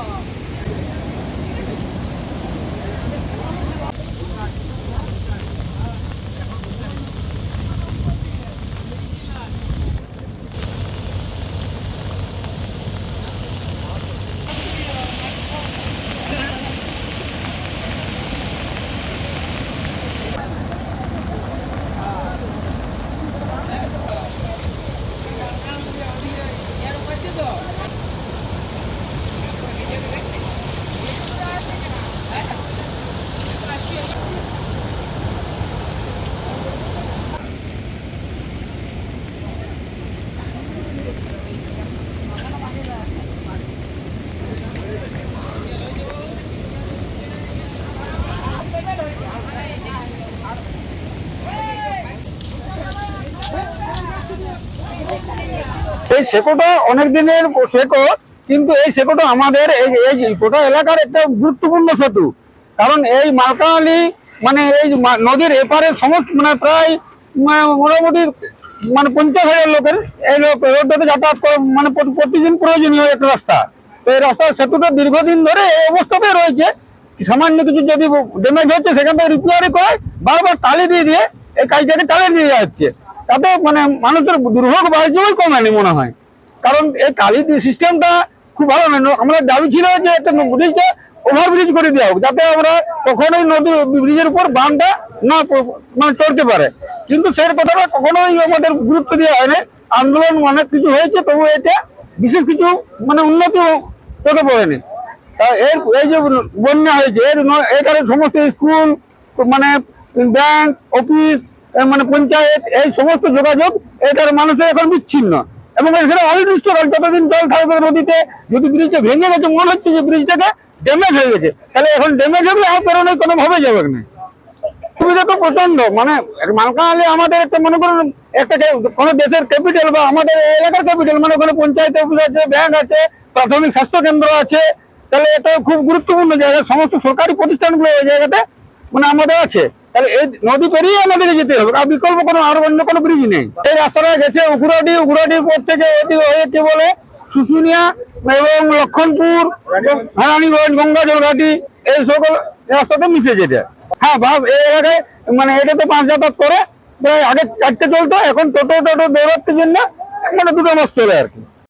Oh. সেকোটা অনেক দিনের সেকো, কিন্তু এই সেকোটা আমাদের এই এই গোটা এলাকার একটা গুরুত্বপূর্ণ সেতু। কারণ এই মালকালি মানে এই নদীর এপারে সমস্ত মানে প্রায় মোটামুটি মানে পঞ্চাশ হাজার লোকের এই রোডটাতে যাতায়াত করে মানে প্রতিদিন প্রয়োজনীয় একটা রাস্তা। তো এই রাস্তার সেতুটা দীর্ঘদিন ধরে এই অবস্থাতে রয়েছে। সামান্য কিছু যদি ড্যামেজ হচ্ছে, সেখান থেকে রিপেয়ারি করে বারবার তালি দিয়ে দিয়ে এই কাজটাকে চালিয়ে দিয়ে যাচ্ছে। তাতে মানে মানুষের দুর্ভোগ বাড়ছে বলে কমেনি মনে হয়। কারণ এই কালি সিস্টেমটা খুব ভালো নয়। আমরা দাবি ছিল যে একটা ব্রিজটা ওভারব্রিজ করে দেওয়া হোক, যাতে আমরা কখনোই নদী ব্রিজের উপর বানটা না মানে চড়তে পারে। কিন্তু সেই কথাটা কখনোই আমাদের গুরুত্ব দেওয়া হয়নি। আন্দোলন অনেক কিছু হয়েছে, তবু এটা বিশেষ কিছু মানে উন্নতি চোখে পড়েনি। এর, এই যে বন্যা হয়েছে, এর এখানে সমস্ত স্কুল মানে ব্যাংক অফিস মানে পঞ্চায়েত, এই সমস্ত যোগাযোগ এটার মানুষের এখন বিচ্ছিন্ন। এবং সেটা অনির্দিষ্ট যতদিন জল থাকবে নদীতে, যদি ব্রিজটা ভেঙে গেছে, মনে হচ্ছে যে ব্রিজটাকে ড্যামেজ হয়ে গেছে। তাহলে এখন ড্যামেজ হলে আর পেরোনো কোনোভাবে যাবে না। সুবিধা তো প্রচণ্ড মানে মালকানহালি আমাদের একটা মনে করুন, একটা কোনো দেশের ক্যাপিটাল বা আমাদের এলাকার ক্যাপিটাল মানে ওখানে পঞ্চায়েত অফিস আছে ব্যাংক আছে, প্রাথমিক স্বাস্থ্য কেন্দ্র আছে, তাহলে এটা খুব গুরুত্বপূর্ণ জায়গা। সমস্ত সরকারি প্রতিষ্ঠানগুলো এই জায়গাতে মানে আমাদের আছে। তাহলে এই নদী পেরিয়ে আমাদেরকে যেতে হবে। আর বিকল্প কোনো আর অন্য কোনো ব্রিজ নেই। এই রাস্তাটা গেছে উগুরাডি। উগুরাডির পর থেকে এদিকে হয়ে কি বলে? শুশুনিয়া এবং লক্ষণপুর হারানিগঞ্জ গঙ্গাজল ঘাটি এই সকল রাস্তাতে মিশে যেতে। হ্যাঁ বাস এই এলাকায় মানে এটাতে বাস যাতায়াত করে। প্রায় আগে চারটে চলতো, এখন টোটো টোটো দৌড়াতে জন্য মানে দুটো বাস চলে আর কি।